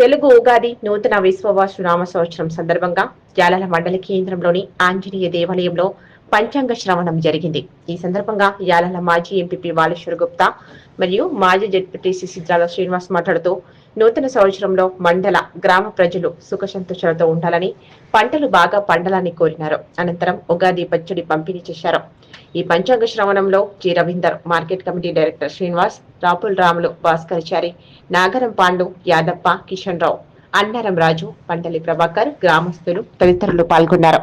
తెలుగు ఉగాది నూతన విశ్వవాసు నామ సంవత్సరం సందర్భంగా జాలల మండలి కేంద్రంలోని ఆంజనేయ దేవాలయంలో పంచాంగ శ్రవణం జరిగింది. ఈ సందర్భంగా యాలల మాజీ ఎంపీపీ బాలేశ్వర్ గుప్తా మరియు మాజీ జడ్పీటీసీ సిద్ధాల శ్రీనివాస్ మాట్లాడుతూ నూతన సంవత్సరంలో మండల గ్రామ ప్రజలు సుఖ సంతోషాలతో ఉండాలని పంటలు బాగా పండాలని కోరినారు. అనంతరం ఉగాది పచ్చడి పంపిణీ చేశారు. ఈ పంచాంగ శ్రవణంలో G. Ravinder market committee director Srinivas రాపుల్ Ramulu Bhaskarachari Nagaram Pandu Yadappa Kishan Rao Annaram Raju పంటలి ప్రభాకర్ గ్రామస్తులు తదితరులు పాల్గొన్నారు.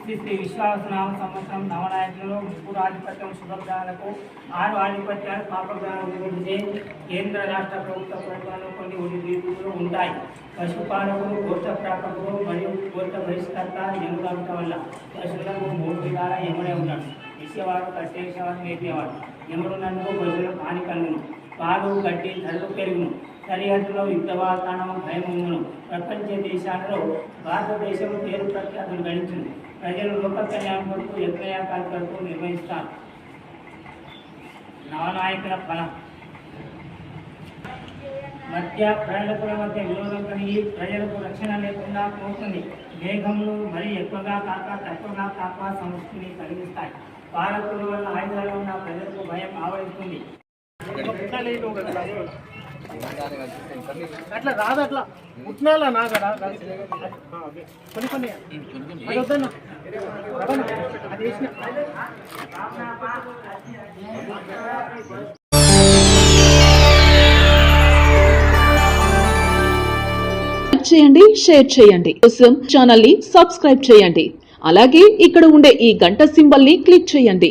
శ్రీ విశ్వాసనామ సంవత్సరం నవనాయకులలో ముగ్గురు ఆధిపత్యం సుభద్రాలకు ఆరు ఆధిపత్యాలు పాపగ్రహాలు గురించి కేంద్ర రాష్ట్ర ప్రభుత్వ ప్రభుత్వాలు కొన్ని ఒడిదుడుకులు ఉంటాయి. పశుపాలకులు గోష్ట ప్రాపకులు మరియు గోష్ట బహిష్కర్త ఎముగంట వల్ల పశువులకు మూడు విధాల ఎముడే ఉన్నాడు విషయవాడు కట్టేసేవాడు మేపేవాడు ఎముడు నన్ను పశువులకు హాని కలుగును. పాలు గడ్డి ధరలు పెరుగును. సరిహద్దులో యుద్ధ వాతావరణం ప్రపంచ దేశాలలో భారతదేశం పేరు ప్రఖ్యాతులు గడించింది ప్రజలు లోక కళ్యాణం కొరకు యజ్ఞయాగాల కొరకు నిర్వహిస్తారు. నవనాయకుల ఫలం మధ్య ప్రజల మధ్య విరోధం కలిగి ప్రజలకు రక్షణ లేకుండా పోతుంది. మేఘములు మరీ ఎక్కువగా కాక తక్కువగా కాక సమస్యని కలిగిస్తాయి. భారత్ వల్ల ఆయుధాలు ఉన్న ప్రజలకు భయం ఆవరిస్తుంది. అట్లా రాదు అట్లా. పుట్టినాలా నాగడా కొన్ని కొన్ని. అది వద్దన్న. అది వేసిన. చేయండి షేర్ చేయండి. కోసం ఛానల్ని సబ్స్క్రైబ్ చేయండి. అలాగే ఇక్కడ ఉండే ఈ గంట సింబల్ని క్లిక్ చేయండి.